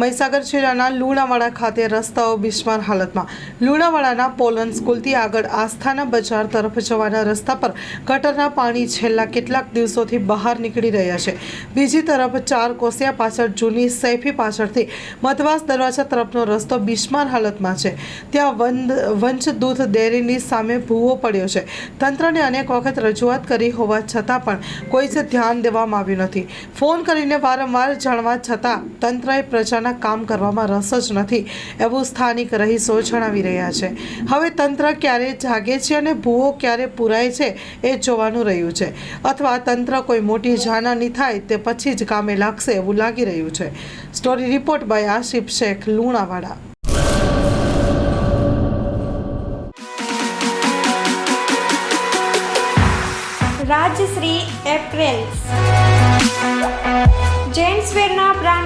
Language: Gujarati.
મહીસાગર જિલ્લાના લુણાવાડા ખાતે રસ્તાઓ બિસ્માર હાલતમાં. લુણાવાડાના પોલન સ્કૂલથી આગળ આસ્થાના બજાર તરફ જવાના રસ્તા પર ગટરના પાણી છેલ્લા કેટલાક દિવસોથી બહાર નીકળી રહ્યા છે. બીજી તરફ ચાર કોસિયા પાછળ જૂની સૈફી પાછળથી મધવાસ દરવાજા તરફનો રસ્તો બિસ્માર હાલતમાં છે. ત્યાં વંશ દૂધ ડેરીની સામે ભૂવો પડ્યો છે. તંત્રને અનેક વખત રજૂઆત કરી હોવા છતાં પણ કોઈ જ ધ્યાન દેવામાં આવ્યું નથી. ફોન કરીને વારંવાર જાણવા છતાં તંત્રએ પ્રજાના કામ કરવામાં રસ જ નથી, એવું સ્થાનિક રહીશો જણાવી રહ્યા છે. હવે તંત્ર ક્યારે જાગે છે અને ભૂવો ક્યારે પૂરાય છે એ જોવાનું રહ્યું છે. અથવા તંત્ર કોઈ મોટી જાનહાની થાય તે પછી જ કામે લાગશે એવું લાગી રહ્યું છે. Story report by Asif Shaikh, Lunawada. Rajshree apparels. જેન્ટ્સવેરના